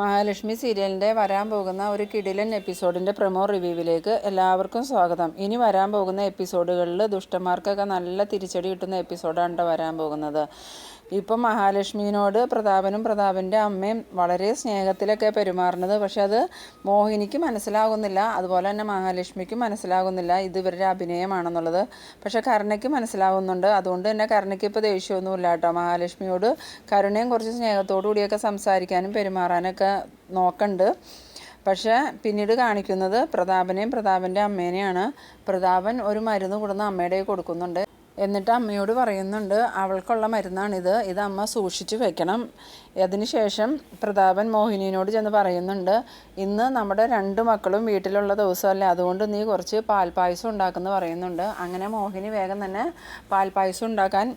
മഹാലക്ഷ്മി സീരിയലിന്റെ വരാൻ പോകുന്ന ഒരു കിടിലൻ എപ്പിസോഡിന്റെ പ്രമോ റിവ്യൂവിലേക്ക് എല്ലാവർക്കും സ്വാഗതം. ഇനി വരാൻ പോകുന്ന എപ്പിസോഡുകളിൽ ദുഷ്ടന്മാർക്കൊക്കെ നല്ല തിരിച്ചടി കിട്ടുന്ന എപ്പിസോഡാണ് വരാൻ പോകുന്നത്. ഇപ്പം മഹാലക്ഷ്മിയോട് പ്രതാപനും പ്രതാപന്റെ അമ്മയും വളരെ സ്നേഹത്തിലൊക്കെ പെരുമാറുന്നത്. പക്ഷെ അത് മോഹിനിക്ക് മനസ്സിലാകുന്നില്ല. അതുപോലെ തന്നെ മഹാലക്ഷ്മിക്ക് മനസ്സിലാകുന്നില്ല ഇത് ഇവരുടെ അഭിനയമാണെന്നുള്ളത്. പക്ഷെ കരുണയ്ക്ക് മനസ്സിലാവുന്നുണ്ട്. അതുകൊണ്ട് തന്നെ കരുണയ്ക്ക് ഇപ്പോൾ ദേഷ്യമൊന്നുമില്ല കേട്ടോ മഹാലക്ഷ്മിയോട് കരുണയും കുറച്ച് സ്നേഹത്തോടു കൂടിയൊക്കെ സംസാരിക്കാനും പെരുമാറാനൊക്കെ നോക്കണ്ട്. പക്ഷേ പിന്നീട് കാണിക്കുന്നത് പ്രതാപനെയും പ്രതാപന്റെ അമ്മേനെയാണ്. പ്രതാപൻ ഒരു മരുന്ന് കൊടുന്ന് അമ്മയുടെ കൊടുക്കുന്നുണ്ട്. എന്നിട്ട് അമ്മയോട് പറയുന്നുണ്ട് അവൾക്കുള്ള മരുന്നാണിത്. ഇത് അമ്മ സൂക്ഷിച്ച് വെക്കണം. അതിനുശേഷം പ്രതാപൻ മോഹിനിയോട് ചെന്ന് പറയുന്നുണ്ട് ഇന്ന് നമ്മുടെ രണ്ട് മക്കളും വീട്ടിലുള്ള ദിവസമല്ലേ അതുകൊണ്ട് നീ കുറച്ച് പാൽപ്പായസം ഉണ്ടാക്കുമെന്ന് പറയുന്നുണ്ട്. അങ്ങനെ മോഹിനി വേഗം തന്നെ പാൽപ്പായസം ഉണ്ടാക്കാൻ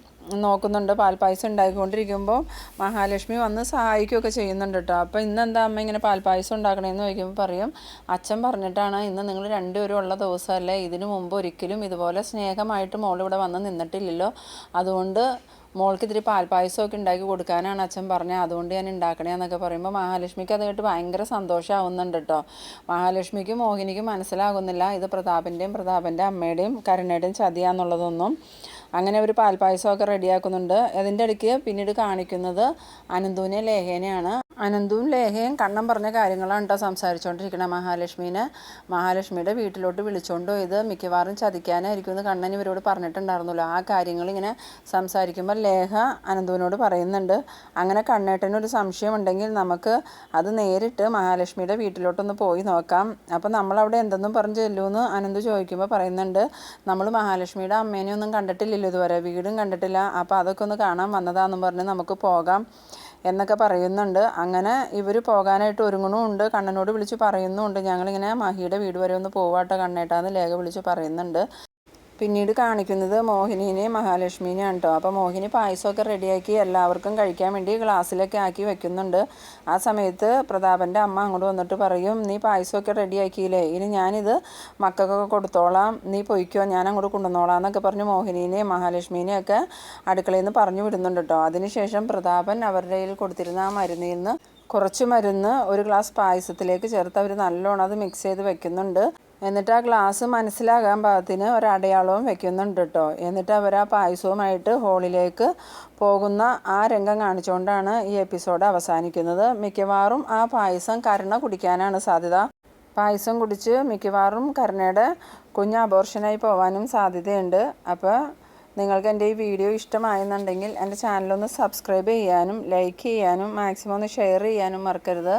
നോക്കുന്നുണ്ട്. പാൽപ്പായസം ഉണ്ടാക്കിക്കൊണ്ടിരിക്കുമ്പോൾ മഹാലക്ഷ്മി വന്ന് സഹായിക്കുകയൊക്കെ ചെയ്യുന്നുണ്ട് കേട്ടോ അപ്പോൾ ഇന്ന് എന്താ അമ്മ ഇങ്ങനെ പാൽപ്പായസം ഉണ്ടാക്കണമെന്ന് ചോദിക്കുമ്പോൾ പറയും അച്ഛൻ പറഞ്ഞിട്ടാണ് ഇന്ന് നിങ്ങൾ രണ്ടുപേരും ഉള്ള ദിവസമല്ലേ ഇതിനു മുമ്പ് ഒരിക്കലും ഇതുപോലെ സ്നേഹമായിട്ട് മോളിവിടെ വന്ന് നിന്നിട്ടില്ലല്ലോ. അതുകൊണ്ട് മോൾക്ക് ഇത്തിരി പാൽപ്പായസമൊക്കെ ഉണ്ടാക്കി കൊടുക്കാനാണ് അച്ഛൻ പറഞ്ഞത്. അതുകൊണ്ട് ഞാൻ ഉണ്ടാക്കണേ എന്നൊക്കെ പറയുമ്പോൾ മഹാലക്ഷ്മിക്ക് അത് കേട്ട് ഭയങ്കര സന്തോഷമാവുന്നുണ്ട് കേട്ടോ മഹാലക്ഷ്മിക്കും മോഹിനിക്കും മനസ്സിലാകുന്നില്ല. ഇത് പ്രതാപിന്റെയും പ്രതാപന്റെ അമ്മയുടെയും കരുണയുടെയും ചതിയാന്നുള്ളതൊന്നും. അങ്ങനെ ഒരു പാൽപ്പായസമൊക്കെ റെഡിയാക്കുന്നുണ്ട്. അതിന്റെ ഇടയ്ക്ക് പിന്നീട് കാണിക്കുന്നത് അനന്തുവിനെ ലേഖേനെയാണ് അനന്തുവും ലേഹയും കണ്ണം പറഞ്ഞ കാര്യങ്ങളാണ് കേട്ടോ സംസാരിച്ചുകൊണ്ടിരിക്കുന്നത് മഹാലക്ഷ്മീനെ. മഹാലക്ഷ്മിയുടെ വീട്ടിലോട്ട് വിളിച്ചുകൊണ്ടോ ഇത് മിക്കവാറും ചതിക്കാനായിരിക്കും എന്ന് കണ്ണൻ ഇവരോട് പറഞ്ഞിട്ടുണ്ടായിരുന്നല്ലോ. ആ കാര്യങ്ങൾ ഇങ്ങനെ സംസാരിക്കുമ്പോൾ ലേഹ അനന്തുവിനോട് പറയുന്നുണ്ട്. അങ്ങനെ കണ്ണേട്ടനൊരു സംശയമുണ്ടെങ്കിൽ നമുക്ക് അത് നേരിട്ട് മഹാലക്ഷ്മിയുടെ വീട്ടിലോട്ടൊന്ന് പോയി നോക്കാം. അപ്പോൾ നമ്മളവിടെ എന്തെന്നും പറഞ്ഞ് ചെല്ലുമെന്ന് അനന്ത് ചോദിക്കുമ്പോൾ പറയുന്നുണ്ട്. നമ്മൾ മഹാലക്ഷ്മിയുടെ അമ്മേനെ ഒന്നും കണ്ടിട്ടില്ലല്ലോ ഇതുവരെ. വീടും കണ്ടിട്ടില്ല. അപ്പോൾ അതൊക്കെ ഒന്ന് കാണാൻ വന്നതാണെന്നും പറഞ്ഞ് നമുക്ക് പോകാം. എന്നൊക്കെ പറയുന്നുണ്ട്. അങ്ങനെ ഇവർ പോകാനായിട്ട് ഒരുങ്ങണമുണ്ട് കണ്ണനോട് വിളിച്ച് പറയുന്നുമുണ്ട്. ഞങ്ങളിങ്ങനെ മഹിയുടെ വീട് വരെ ഒന്ന് പോവാട്ടോ കണ്ണേട്ടാന്ന് ലേഖ വിളിച്ച് പറയുന്നുണ്ട്. പിന്നീട് കാണിക്കുന്നത് മോഹിനിനെയും മഹാലക്ഷ്മീനെയാണ് കേട്ടോ അപ്പോൾ മോഹിനി പായസമൊക്കെ റെഡിയാക്കി എല്ലാവർക്കും കഴിക്കാൻ വേണ്ടി ഗ്ലാസ്സിലൊക്കെ ആക്കി വെക്കുന്നുണ്ട്. ആ സമയത്ത് പ്രതാപന്റെ അമ്മ അങ്ങോട്ട് വന്നിട്ട് പറയും നീ പായസമൊക്കെ റെഡിയാക്കിയില്ലേ? ഇനി ഞാനിത് മക്കൾക്കൊക്കെ കൊടുത്തോളാം. നീ പൊയ്ക്കോ ഞാൻ അങ്ങോട്ട് കൊണ്ടുവന്നോളാം എന്നൊക്കെ പറഞ്ഞ് മോഹിനിനെയും മഹാലക്ഷ്മിനെയും ഒക്കെ അടുക്കളയിൽ നിന്ന് പറഞ്ഞു വിടുന്നുണ്ട് കേട്ടോ അതിനുശേഷം പ്രതാപൻ അവരുടെ കയ്യിൽ കൊടുത്തിരുന്ന ആ മരുന്നിൽ നിന്ന് കുറച്ച് മരുന്ന് ഒരു ഗ്ലാസ് പായസത്തിലേക്ക് ചേർത്ത് അവർ നല്ലോണം അത് മിക്സ് ചെയ്ത് വെക്കുന്നുണ്ട്. എന്നിട്ട് ആ ഗ്ലാസ് മനസ്സിലാകാൻ പാകത്തിന് ഒരടയാളവും വെക്കുന്നുണ്ട് കേട്ടോ എന്നിട്ട് അവർ ആ പായസവുമായിട്ട് ഹോളിലേക്ക് പോകുന്ന ആ രംഗം കാണിച്ചുകൊണ്ടാണ് ഈ എപ്പിസോഡ് അവസാനിക്കുന്നത്. മിക്കവാറും ആ പായസം കരുണ കുടിക്കാനാണ് സാധ്യത. പായസം കുടിച്ച് മിക്കവാറും കരുണയുടെ കുഞ്ഞ് അബോർഷനായി പോകാനും സാധ്യതയുണ്ട്. അപ്പോൾ നിങ്ങൾക്ക് എന്റെ ഈ വീഡിയോ ഇഷ്ടമായെന്നുണ്ടെങ്കിൽ എന്റെ ചാനലൊന്ന് സബ്സ്ക്രൈബ് ചെയ്യാനും ലൈക്ക് ചെയ്യാനും മാക്സിമം ഒന്ന് ഷെയർ ചെയ്യാനും മറക്കരുത്.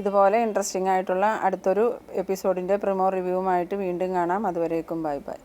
ഇതുപോലെ ഇൻട്രസ്റ്റിംഗ് ആയിട്ടുള്ള അടുത്തൊരു എപ്പിസോഡിന്റെ പ്രിമോ റിവ്യൂവുമായിട്ട് വീണ്ടും കാണാം. അതുവരേക്കും ബൈ ബൈ